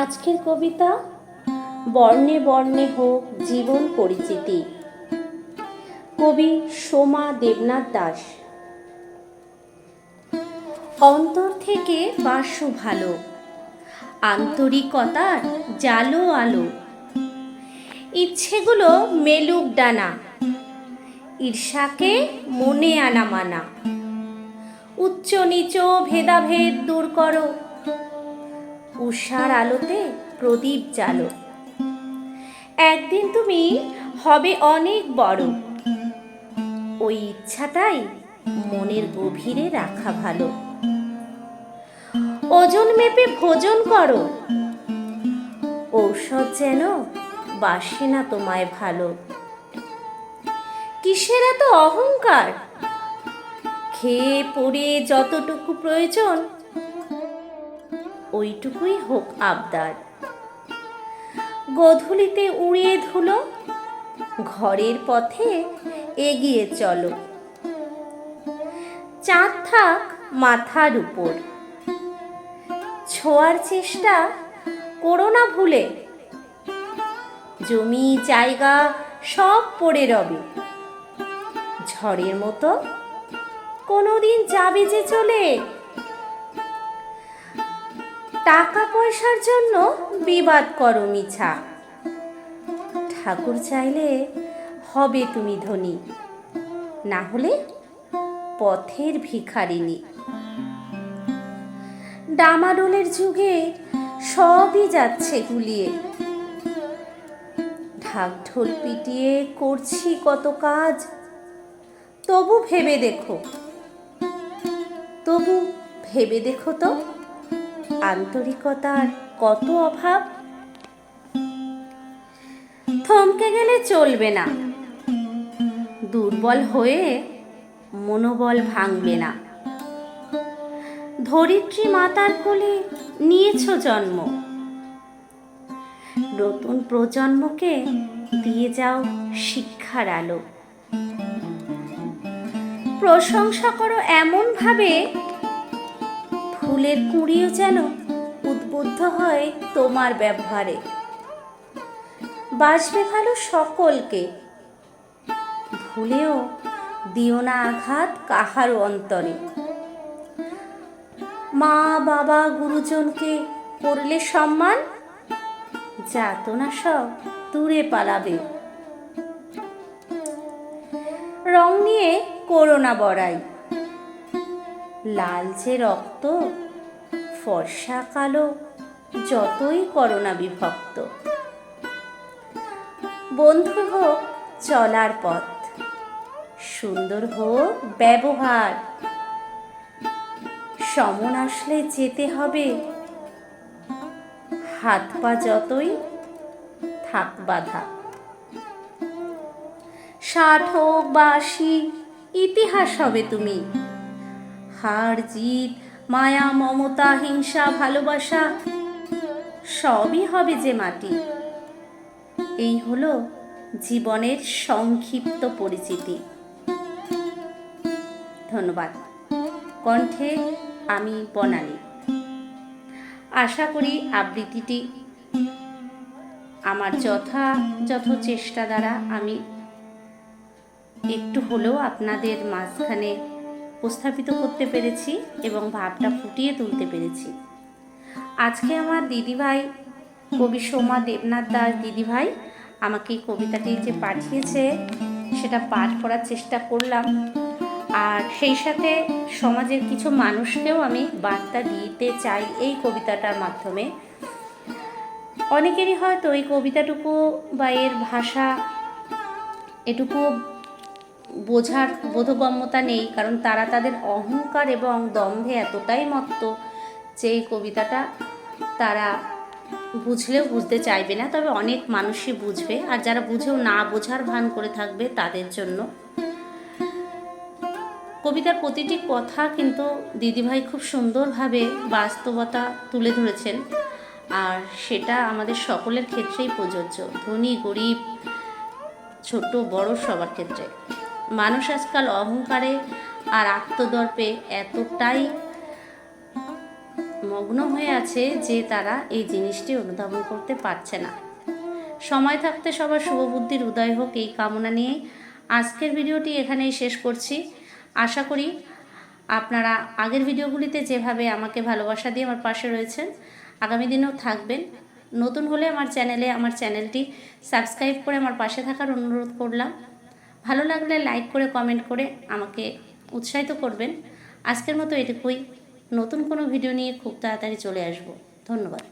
আজকের কবিতা, বর্ণে বর্ণে হোক জীবন পরিচিতি। কবি সোমা দেবনাথ দাস। অন্তর থেকে বাস্য ভালো, আন্তরিকতার জালো আলো। ইচ্ছেগুলো মেলুক ডানা, ঈর্ষাকে মনে আনা মানা। উচ্চ নিচ ভেদাভেদ দূর করো উষার আলোতে প্রদীপ জালো একদিন তুমি হবে অনেক বড়। ওই ইচ্ছাটাই মনের গভীরে রাখা ভালো। ওজন মেপে ভোজন করো। ঔষধ যেন বাসে না তোমায় ভালো। কিসের এত অহংকার? খেয়ে পড়ে যতটুকু প্রয়োজন ওইটুকুই হোক আবদার। গধূলিতে উড়িয়ে ধুলো, ঘরের পথে এগিয়ে চলো। চাঁদ থাক মাথার উপর। ছোঁয়ার চেষ্টা করো না ভুলে। জমি, জায়গা সব পড়ে রবে। ঝড়ের মতো কোনোদিন যাবে যে চলে টাকা পয়সার জন্য বিবাদ করো মিছা। ঠাকুর চাইলে হবে তুমি ধনী, না হলে পথের ভিখারিনী ডামাডোলের যুগে সবই যাচ্ছে গুলিয়ে। ঢাক ঢোল পিটিয়ে করছি কত কাজ, তবু ভেবে দেখো। তবু ভেবে দেখো তো আন্তরিকতার কত অভাব? থমকে গেলে চলবে না। দুর্বল হয়ে মনোবল ভাঙবে না। ধরিত্রী মাতার কোলে নিয়েছ জন্ম। নতুন প্রজন্মকে দিয়ে যাও শিক্ষার আলো। প্রশংসা করো এমন ভাবে ফুলের কুঁড়িও যেন উদ্বুদ্ধ হয় তোমার ব্যবহারে। বাসবে ভালো সকলকে, ভুলেও দিও না আঘাত কাহারও অন্তরে। মা, বাবা, গুরুজনকে করলে সম্মান যাতনা সব দূরে পালাবে। রং নিয়ে করোনা বড়াই। লালচে রক্ত, ফর্সা কালো, যতই করোনা বিভক্ত। বন্ধু হোক, চলার পথ। সুন্দর হোক, ব্যবহার। সমন আসলে যেতে হবে। হাত পা যতই থাক বাধা। ষাট হোক বা আশি, ইতিহাস হবে তুমি। হার জিত, মায়া, মমতা, হিংসা, ভালোবাসা, সবই হবে যে মাটি। এই হলো জীবনের সংক্ষিপ্ত পরিচিতি। ধন্যবাদ। কণ্ঠে আমি বনানী। আশা করি আবৃত্তিটি আমার যথাযথ চেষ্টা দ্বারা আমি একটু হলেও আপনাদের মাঝখানে উপস্থাপিত করতে পেরেছি এবং ভাবটা ফুটিয়ে তুলতে পেরেছি। আজকে আমার দিদিভাই কবি সোমা দেবনাথ দাস দিদিভাই আমাকে কবিতাটি যে পাঠিয়েছে, সেটা পাঠ করার চেষ্টা করলাম। আর সেই সাথে সমাজের কিছু মানুষকেও আমি বার্তা দিতে চাই এই কবিতাটার মাধ্যমে। অনেকেরই হয়তো এই কবিতাটুকু বা এর ভাষা এটুকু বোঝার বোধগম্যতা নেই, কারণ তারা তাদের অহংকার এবং দম্ভে এতটাই মত্ত যে এই কবিতাটা তারা বুঝলেও বুঝতে চাইবে না। তবে অনেক মানুষই বুঝবে, আর যারা বুঝেও না বোঝার ভান করে থাকবে তাদের জন্য। কবিতার প্রতিটি কথা কিন্তু দিদিভাই খুব সুন্দরভাবে বাস্তবতা তুলে ধরেছেন, আর সেটা আমাদের সকলের ক্ষেত্রেই প্রযোজ্য। ধনী, গরিব, ছোট, বড় সবার ক্ষেত্রে। মানুষ আজকাল অহংকারে আর আত্মদর্পে এতটাই মগ্ন হয়ে আছে যে তারা এই জিনিসটি অনুধাবন করতে পারছে না। সময় থাকতে সবার শুভবুদ্ধির উদয় হোক এই কামনা নিয়ে আজকের ভিডিওটি এখানেই শেষ করছি। আশা করি আপনারা আগের ভিডিওগুলিতে যেভাবে আমাকে ভালোবাসা দিয়ে আমার পাশে রয়েছেন, আগামী দিনেও থাকবেন। নতুন হলে আমার চ্যানেলে, আমার চ্যানেলটি সাবস্ক্রাইব করে আমার পাশে থাকার অনুরোধ করলাম। ভালো লাগলে লাইক করে কমেন্ট করে আমাকে উৎসাহিত করবেন। আজকের মতো এটুকুই। নতুন কোনো ভিডিও নিয়ে খুব তাড়াতাড়ি চলে আসব। ধন্যবাদ।